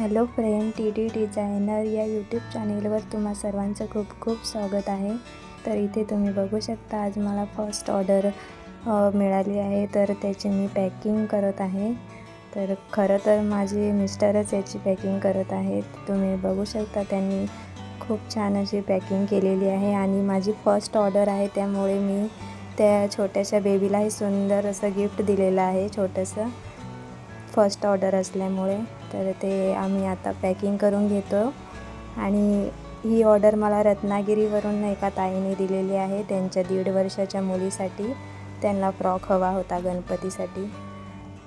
Hello friend T D designer या YouTube चॅनेलवर तुम्हा सर्वांचं खूप खूप स्वागत आहे. तर इथे तुम्ही बघू शकता आज मला फर्स्ट ऑर्डर मिळाली आहे. तर त्याची मी पॅकिंग करत आहे. तर खरं तर माझे मिस्टरच याची पॅकिंग करत आहेत. तुम्ही बघू शकता त्यांनी खूप छान अशी पॅकिंग केलेली आहे. आणि माझी फर्स्ट ऑर्डर आहे त्यामुळे मी त्या छोट्याशा बेबीलाही सुंदर असं गिफ्ट दिलेलं आहे छोटंसं. फर्स्ट ऑर्डर असल्यामुळे तर ते आम्ही आता पॅकिंग करून घेतो आणि ही ऑर्डर मला रत्नागिरीवरून एका ताईने दिलेली आहे त्यांच्या दीड वर्षाच्या मुलीसाठी. त्यांना फ्रॉक हवा होता गणपतीसाठी.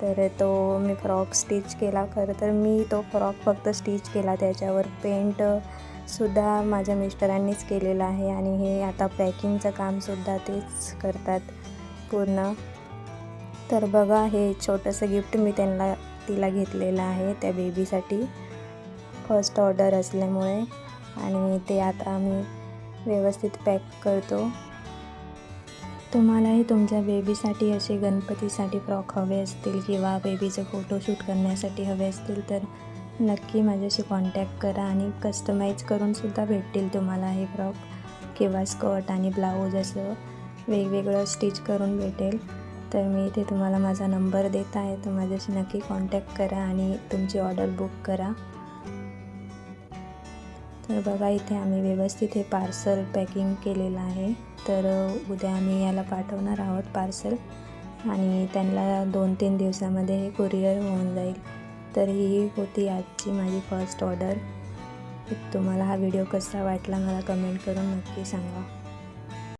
तर तो मी फ्रॉक स्टिच केला. खरं तर मी तो फ्रॉक फक्त स्टिच केला. त्याच्यावर पेंट सुद्धा माझ्या मिस्टरांनीच केलेलं आहे. आणि हे आता पॅकिंगचं कामसुद्धा तेच करतात पूर्ण. तर बघा हे छोटंसं गिफ्ट मी त्यांना तिला घेतलेलं आहे त्या बेबीसाठी फर्स्ट ऑर्डर असल्यामुळे. आणि ते आता आम्ही व्यवस्थित पॅक करतो. तुम्हालाही तुमच्या बेबीसाठी असे गणपतीसाठी फ्रॉक हवे असतील किंवा बेबीचं फोटोशूट करण्यासाठी हवे असतील तर नक्की माझ्याशी कॉन्टॅक्ट करा आणि कस्टमाइज करूनसुद्धा भेटतील तुम्हाला हे फ्रॉक किंवा स्कर्ट आणि ब्लाऊज असं वेगवेगळं स्टिच करून भेटेल. तर मी इथे तुम्हाला माझा नंबर देत आहे. तर माझ्याशी नक्की कॉन्टॅक्ट करा आणि तुमची ऑर्डर बुक करा. तर बघा इथे आम्ही व्यवस्थित हे पार्सल पॅकिंग केलेलं आहे. तर उद्या आम्ही याला पाठवणार आहोत पार्सल आणि त्यांना दोन तीन दिवसामध्ये हे कुरिअर होऊन जाईल. तर ही होती आजची माझी फर्स्ट ऑर्डर तुम्हाला हा व्हिडिओ कसा वाटला मला कमेंट करून नक्की सांगा.